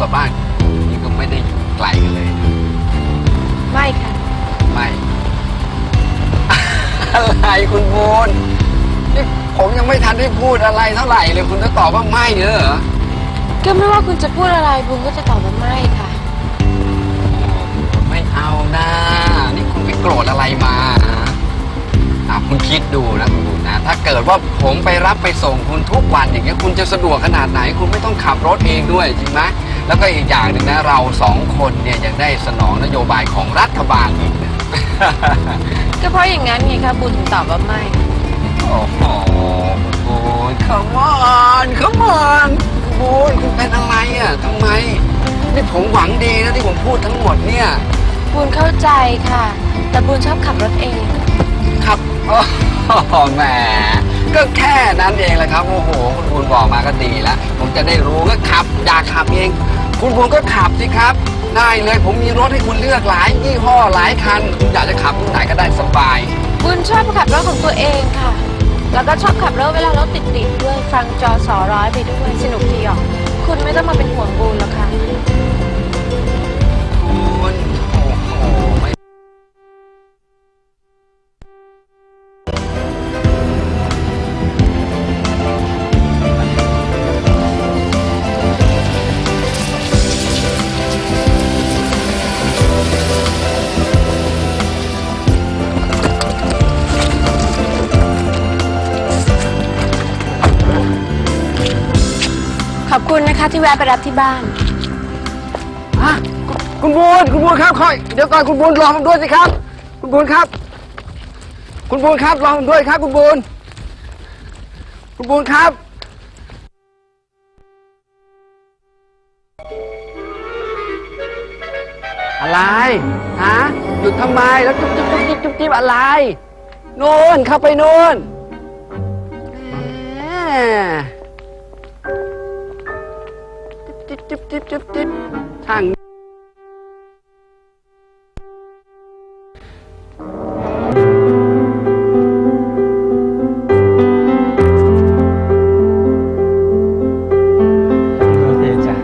กับบ้านนี่ก็ไม่ได้อยู่ไกลกันเลย ไม่ค่ะ ไม่ อะไรคุณบูนนี่ผมยังไม่ทันได้พูดอะไรเท่าไหร่เลยคุณจะตอบว่าไม่เหรอก็ไม่ว่าคุณจะพูดอะไรบุญก็จะตอบว่าไม่ค่ะ ไม่เอานะนี่คุณไปโกรธอะไรมา อะคุณคิดดูนะคุณบูนนะ ถ้าเกิดว่าผมไปรับไปส่งคุณทุกวันอย่างเงี้ยคุณจะสะดวกขนาดไหน คุณไม่ต้องขับรถเองด้วยจริงไหมแล้วก็อีกอย่างหนึ่งนะเราสองคนเนี่ยยังได้สนองนโยบายของรัฐบาลอีกนะ ก็เพราะอย่างนั้นไงคะบุญถึงตอบว่าไม่ โอ้โหคุณบูน come on come on คุณบูนคุณเป็นอะไรอะทำไม นี่ผมหวังดีนะที่ผมพูดทั้งหมดเนี่ย บุญเข้าใจค่ะ แต่บุญชอบขับรถเองครับ โอ้โหแหมก็แค่นั้นเองแหละครับ โอ้โห คุณบูนบอกมาก็ดีแล้ว ผมจะได้รู้ก็ขับ อยากขับเอง คุณบูนก็ขับสิครับ ได้เลย ผมมีรถให้คุณเลือกหลายยี่ห้อหลายคัน คุณอยากจะขับที่ไหนก็ได้สบายบุญชอบขับรถของตัวเองค่ะ แล้วก็ชอบขับรถเวลารถติดๆด้วย ฟังจอสอร้อยไปด้วย สนุกทีออกคุณไม่ต้องมาเป็นห่วงบุญหรอกค่ะ อบคุณนะคะที่แวะไปรับที่บ้าน ฮะคุณบูนคุณบูนครับคอยเดี๋ยวก่อนคุณบูนรอผมด้วยสิครับ คุณบูนครับ คุณบูนครับรอผมด้วยครับ คุณบูนคุณบูนครับอะไรฮะหยุดทำไมแล้วจุ๊บจุ๊บจุ๊บจิ๊บจุ๊บจิ๊บอะไรโน่นเข้าไปโน่นแหม จิ๊บจิ๊บจิ๊บจิ๊บจิ๊บช่างเคจ้ะ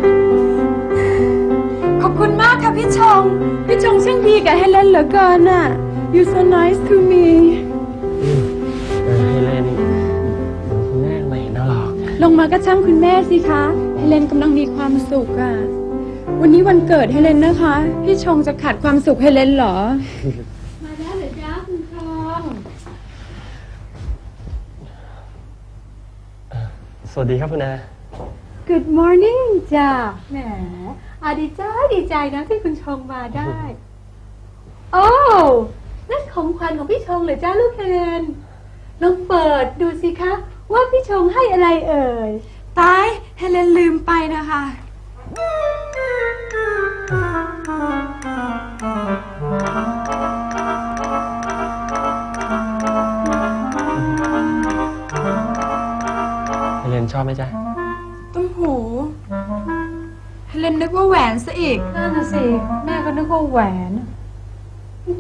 ขอบคุณมากค่ะพี่ชง พี่ชงช่างดีกับเฮเลนเหลือเกินน่ะ You so nice to me เออให้เล่นคุณแม่ไม่เห็นหรอก ลงมาก็ช่างคุณแม่สิคะ เฮเลนกำลังมีความสุขอะวันนี้วันเกิดเฮเลนนะคะ พี่ชงจะขัดความสุขเฮเลนเหรอ มาแล้วเหรอจ๊ะคุณชงสวัสดีครับคุณอา Good morning จ้ะแหมอาดีใจดีใจนะที่คุณชงมาได้ โอ้นั่นของขวัญของพี่ชงเหรอจ้าลูกเฮเลนลองเปิดดูสิคะ ว่าพี่ชงให้อะไรเอ่ย ตายเฮเลนลืมไปนะคะ เฮเลนชอบไหมจ๊ะต้มหูเฮเลนนึกว่าแหวนซะอีก นั่นน่ะสิ แม่ก็นึกว่าแหวน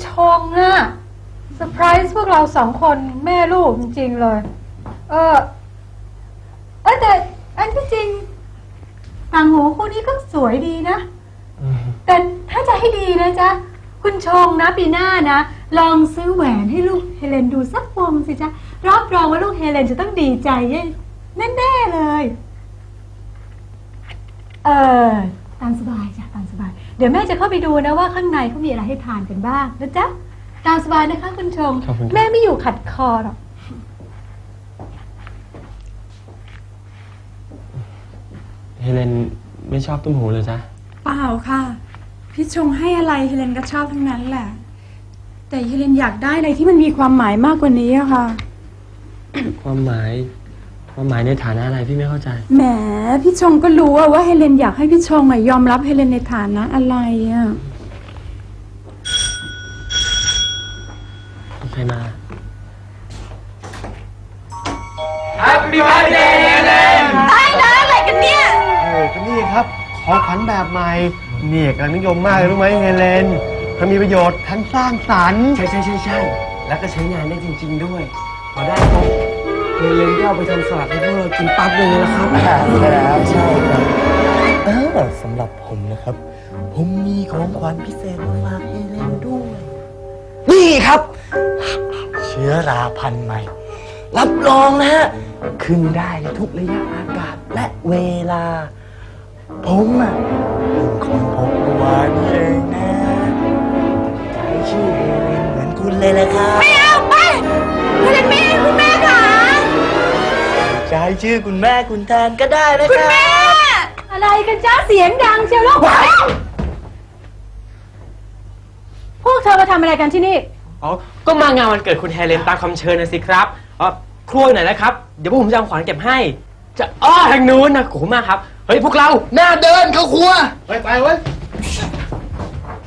ชงอะเซอร์ไพรส์พวกเราสองคนแม่ลูกจริงๆเลย เออ เออแต่ อันที่จริงต่างหูคู่นี้ก็สวยดีนะ แต่ถ้าจะให้ดีนะจ๊ะ คุณชงนะปีหน้านะ ลองซื้อแหวนให้ลูกเฮเลนดูสักวงสิจ๊ะ รับรองว่าลูกเฮเลนจะต้องดีใจแน่ๆเลย เออตามสบายจ้ะตามสบาย เดี๋ยวแม่จะเข้าไปดูนะว่าข้างในเขามีอะไรให้ทานกันบ้างนะจ๊ะ ตามสบายนะคะคุณชงขอบคุณครับแม่ไม่อยู่ขัดคอหรอก เฮเลนไม่ชอบตุ้มหูเลยจ๊ะเปล่าค่ะ พี่ชงให้อะไรเฮเลนก็ชอบทั้งนั้นแหละ แต่เฮเลนอยากได้อะไรที่มันมีความหมายมากกว่านี้อะค่ะ ความหมาย ความหมายในฐานะอะไรพี่ไม่เข้าใจ แหม พี่ชงก็รู้อะว่าเฮเลนอยากให้พี่ชงอะยอมรับเฮเลนในฐานะอะไรอะใครมา Happy birthday อะไรกันเนี่ยโอ้ ก็นี่ครับของขวัญแบบใหม่เนี่ยกำลังนิยมมากเลยรู้ไหมเฮเลนมันมีประโยชน์ทั้งสร้างสรรค์ใช่ใช่ใช่ใช่แล้วก็ใช้งานได้จริง ๆ ด้วยพอได้ปุ๊บเฮเลนก็เอาไปทำสลัดให้พวกเรากินปั๊บเลยนะครับใช่แล้วใช่ครับเออสำหรับรับผมนะครับ ผมมีของขวัญพิเศษมาฝากเฮเลนด้วย นี่ครับ เชื้อราพันธุ์ใหม่ รับรองนะฮะขึ้นได้ในทุกระยะอากาศและเวลา ผมอะเป็นคนพบเมื่อวานนี้เองนะใช้ชื่อเฮเลนเหมือนคุณเลยแหละครับไม่เอาไปเฮเลนไม่ให้คุณแม่ค่ะใช้ชื่อคุณแม่คุณแทนก็ได้นะครับอะไรกันจ้าเสียงดังเชียวลูกพวกเธอมาทำอะไรกันที่นี่ อ๋อ ก็มางานวันเกิดคุณเฮเลนตามคำเชิญนะสิครับอ๋อครัวอยู่ไหนนะครับ เดี๋ยวพวกผมจะเอาของขวัญเก็บให้ จะอ้อทางนู้นนะขอบคุณมากครับ เฮ้ยพวกเรา หน้าเดินเข้าครัว ไปไปเว้ย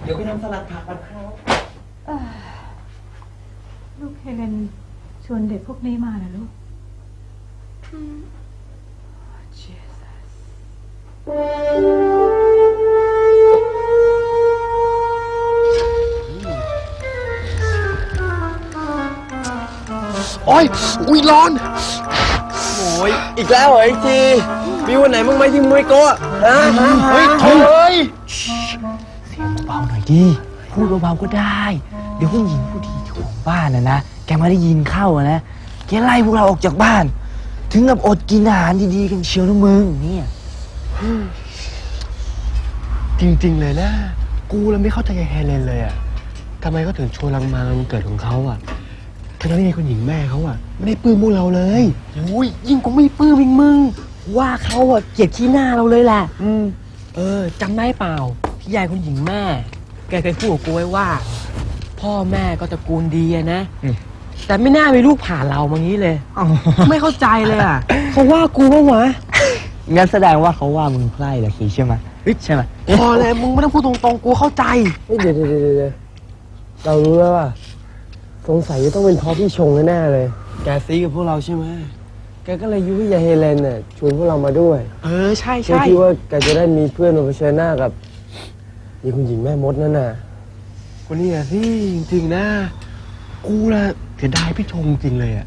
เดี๋ยวไปทำสลัดผักกันครับลูกเฮเลนชวนเด็กพวกนี้มาเหรอลูกโอ้ยอุ้ยร้อนโอ้ ยอีกแล้วเหรอไอทีมีวันไหนมึงไหมที่มึงไม่โกะฮะเฮ้ยโถ่เอ้ยเบาๆหน่อยดิพูดเบาๆก็ได้ เดี๋ยวผู้หญิงผู้ดีเจ้าของบ้านนะนะแกมาได้ยินเข้าอะนะแกไล่พวกเราออกจากบ้าน ถึงกับอดกินอาหารดีๆกันเชียวนะมึงเนี่ยจริงๆเลยนะ กูแล้วไม่เข้าใจเฮเลนเลยอะทำไมเขาถึงชวนเรามางานวันเกิดของเขาอะทั้งที่คุณหญิงแม่เขาอะ ไม่ได้ปลื้มพวกเราเลย อุ้ยยิ่งกูไม่ปลื้มอีกมึง ว่าเขาอะเกลียดขี้หน้าเราเลยแหละ อืม เออจำได้เปล่า พี่ยายคุณหญิงแม่ แกเคยพูดกับกูไว้ว่า พ่อแม่ก็ตระกูลดีอะนะแต่ไม่น่ามีลูกผ่านเรามางี้เลยไม่เข้าใจเลยอะ เขาว่ากูว่าวะงั้นแสดงว่าเขาว่ามึงไพร่ละคีใช่ไหมใช่ไหมพอเลยมึงไม่ต้องพูดตรงๆกูเข้าใจ เฮ้ยเดี๋ยวเดี๋ยวเดี๋ยวเดี๋ยวเรารู้แล้วว่า สงสัยจะต้องเป็นเพราะพี่ชงแน่ๆเลย แกซีกับพวกเราใช่ไหม แกก็เลยยุให้ยายเฮเลนเนี่ยชวนพวกเรามาด้วยเออใช่เพื่อใช่ที่ว่าแกจะได้มีเพื่อนมาเผชิญหน้ากับยีคุณหญิงแม่มดนั่นน่ะคนนี้อะสิจริงๆนะ กูละเสียดายพี่ชงจริงเลยอะ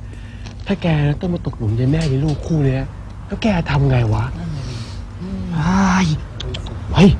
ถ้าแกต้องมาตกหลุมยายแม่ในลูกคู่เนี้ยแล้วแกทำไงวะไอ้เฮ้ย